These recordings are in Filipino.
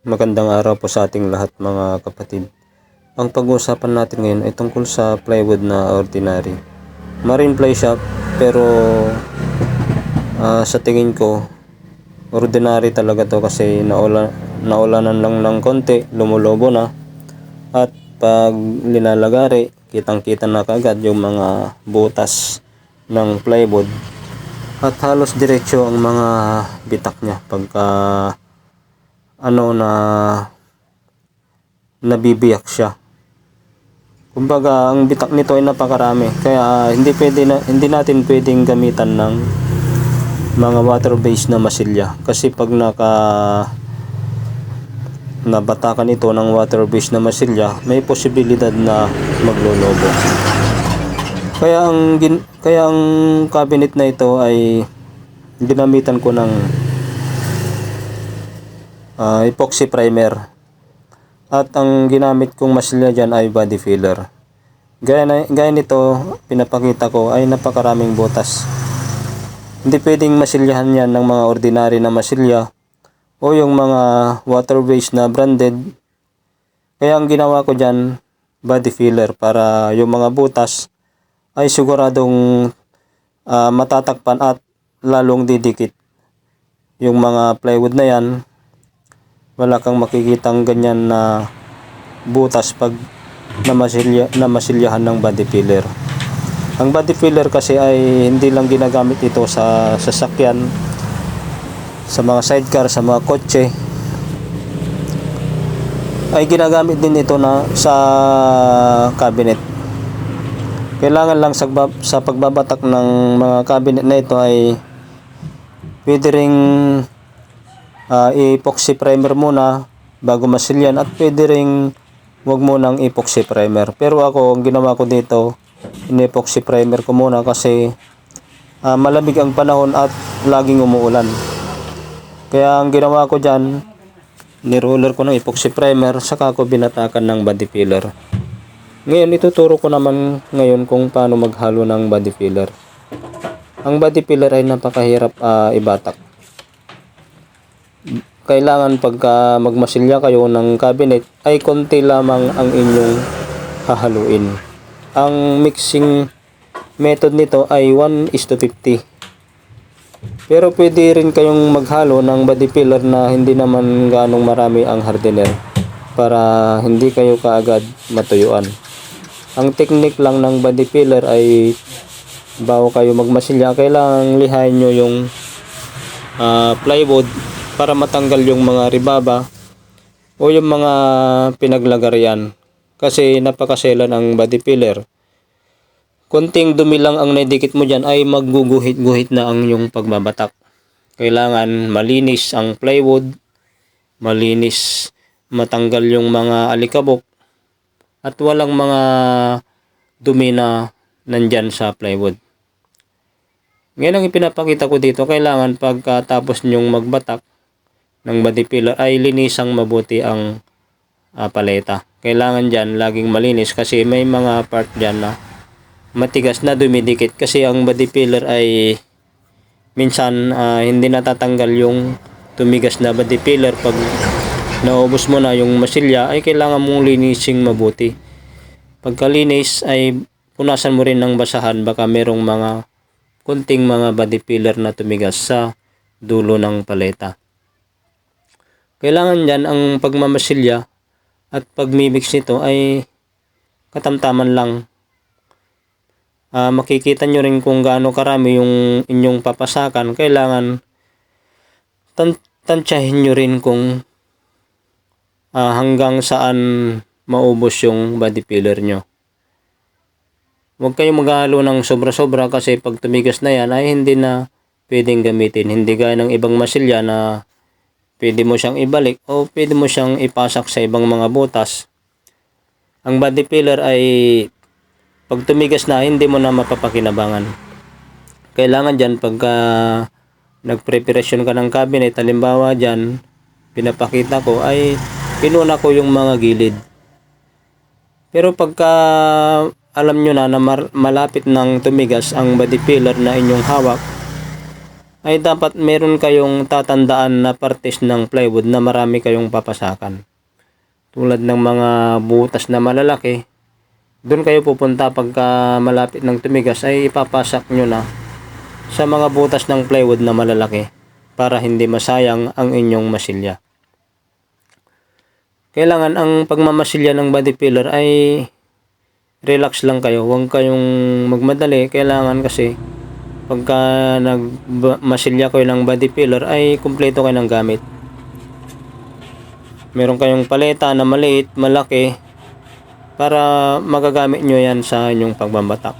Magandang araw po sa ating lahat mga kapatid. Ang pag-uusapan natin ngayon ay tungkol sa plywood na ordinary. Marine ply shop pero ah, sa tingin ko ordinary talaga to kasi naula, naulanan lang ng konti, lumulobo na. At pag linalagari, kitang-kita na kagad yung mga butas ng plywood. At halos diretsyo ang mga bitak niya pagka ano na nabibiyak siya. Kumbaga, ang bitak nito ay napakarami. Kaya hindi pwede na hindi natin pwedeng gamitan ng mga water-based na masilya kasi pag naka nabatakan ito ng water-based na masilya, may posibilidad na maglolobo. Kaya ang kaya ang cabinet na ito ay ginamitan ko ng ah, epoxy primer. At ang ginamit kong masilya dyan ay body filler. Gaya, na, gaya nito, pinapakita ko ay napakaraming butas. Hindi pwedeng masilyahan yan ng mga ordinary na masilya o yung mga water-based na branded. Kaya ang ginawa ko dyan, body filler para yung mga butas ay siguradong ah, matatakpan at lalong didikit. Yung mga plywood na yan, wala kang makikitang ganyan na butas pag namasilya, namasilyahan ng body filler. Ang body filler kasi ay hindi lang ginagamit ito sa sasakyan, sa mga sidecar, sa mga kotse. Ay ginagamit din ito na sa cabinet. Kailangan lang sa, sa pagbabatak ng mga cabinet na ito ay pwede ah, epoxy primer muna bago masilyan at pwede ring wag mo nang epoxy primer. Pero ako, ang ginawa ko dito, in-epoxy primer ko muna kasi ah, malamig ang panahon at laging umuulan. Kaya ang ginawa ko dyan, niroller ko ng epoxy primer, saka ko binatakan ng body filler. Ngayon, ituturo ko naman ngayon kung paano maghalo ng body filler. Ang body filler ay napakahirap ah, ibatak kailangan pagka magmasilya kayo ng cabinet ay konti lamang ang inyong hahaluin. Ang mixing method nito ay 1 is to 50. Pero pwede rin kayong maghalo ng body filler na hindi naman ganong marami ang hardener para hindi kayo kaagad matuyuan. Ang technique lang ng body filler ay bago kayo magmasilya, kailangan lihain nyo yung ah, plywood para matanggal yung mga ribaba o yung mga pinaglagarian kasi napakaselan ang body filler. Konting dumi lang ang naidikit mo dyan ay magguguhit-guhit na ang yung pagbabatak. Kailangan malinis ang plywood malinis matanggal yung mga alikabok at walang mga dumi na nandyan sa plywood. Ngayon ang ipinapakita ko dito, kailangan pagkatapos nyong magbatak ng body filler ay linisang mabuti ang ah, paleta. Kailangan dyan laging malinis kasi may mga part dyan na matigas na dumidikit kasi ang body filler ay minsan ah, hindi natatanggal yung tumigas na body filler pag naubos mo na yung masilya ay kailangan mong linising mabuti. Pagkalinis ay punasan mo rin ng basahan baka merong mga kunting mga body filler na tumigas sa dulo ng paleta. Kailangan dyan ang pagmamasilya at pagmimix nito ay katamtaman lang. Ah, makikita nyo rin kung gaano karami yung inyong papasakan. Kailangan tan tansyahin nyo rin kung ah, hanggang saan maubos yung body filler nyo. Huwag kayong maghalo ng sobra-sobra kasi pag tumigas na yan ay hindi na pwedeng gamitin. Hindi gaya ng ibang masilya na pwede mo siyang ibalik o pwede mo siyang ipasak sa ibang mga butas. Ang body filler ay pag tumigas na hindi mo na mapapakinabangan. Kailangan dyan pagka nagpreparasyon ka ng cabinet, halimbawa dyan, pinapakita ko ay pinuna ko yung mga gilid. Pero pagka alam nyo na na malapit ng tumigas ang body filler na inyong hawak, ay dapat meron kayong tatandaan na partes ng plywood na marami kayong papasakan. Tulad ng mga butas na malalaki, doon kayo pupunta pagka malapit ng tumigas ay ipapasak nyo na sa mga butas ng plywood na malalaki para hindi masayang ang inyong masilya. Kailangan ang pagmamasilya ng body filler ay relax lang kayo. Huwag kayong magmadali. Kailangan kasi pagka nagmasilya kayo ng body filler ay kumpleto kayo ng gamit. Meron kayong paleta na maliit, malaki para magagamit nyo yan sa inyong pagbabatak.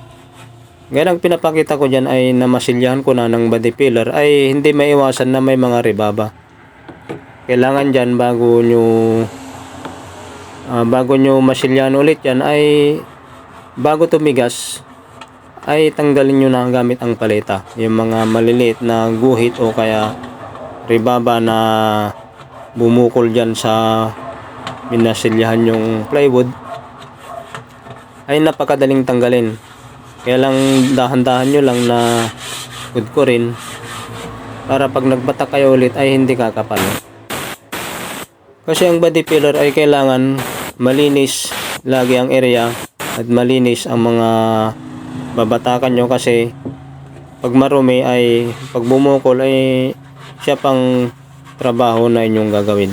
Ngayon ang pinapakita ko dyan ay namasilyahan ko na ng body filler ay hindi maiwasan na may mga ribaba. Kailangan dyan bago nyo ah, bago nyo masilyahan ulit yan ay bago tumigas ay tanggalin nyo na gamit ang paleta. Yung mga maliliit na guhit o kaya ribaba na bumukol dyan sa minasilyahan yung plywood ay napakadaling tanggalin. Kaya lang dahan-dahan nyo lang na rin para pag nagbatak kayo ulit ay hindi kakapal. Kasi ang body filler ay kailangan malinis lagi ang area at malinis ang mga babatakan nyo kasi pag marumi ay pag bumukol ay siya pang trabaho na inyong gagawin.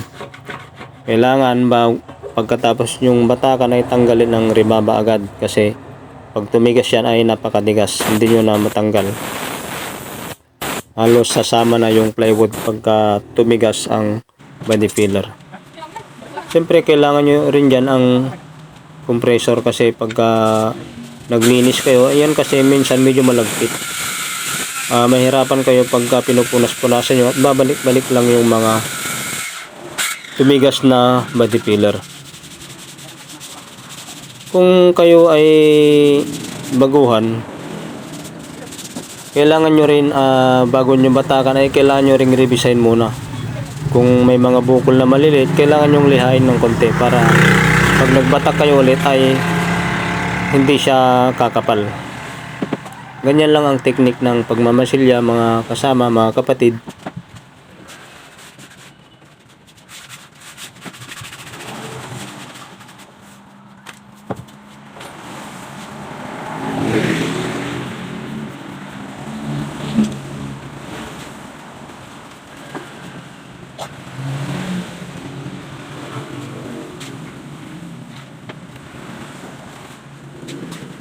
Kailangan ba pagkatapos yung batakan ay tanggalin ng ribaba agad kasi pag tumigas yan ay napakadigas hindi nyo na matanggal halos sasama na yung plywood pagka tumigas ang body filler siyempre kailangan nyo rin dyan ang compressor kasi pagka naglinis kayo. Ayan kasi minsan medyo malagkit. Ah, mahirapan kayo pagka pinupunas-punasan nyo. At babalik-balik lang yung mga tumigas na body filler. Kung kayo ay baguhan kailangan nyo rin ah, bago nyo batakan ay kailangan nyo rin revisain muna. Kung may mga bukol na maliliit kailangan nyo lihain ng konti para pag nagbatak kayo ulit ay hindi siya kakapal. Ganyan lang ang technique ng pagmamasilya mga kasama mga kapatid Thank you.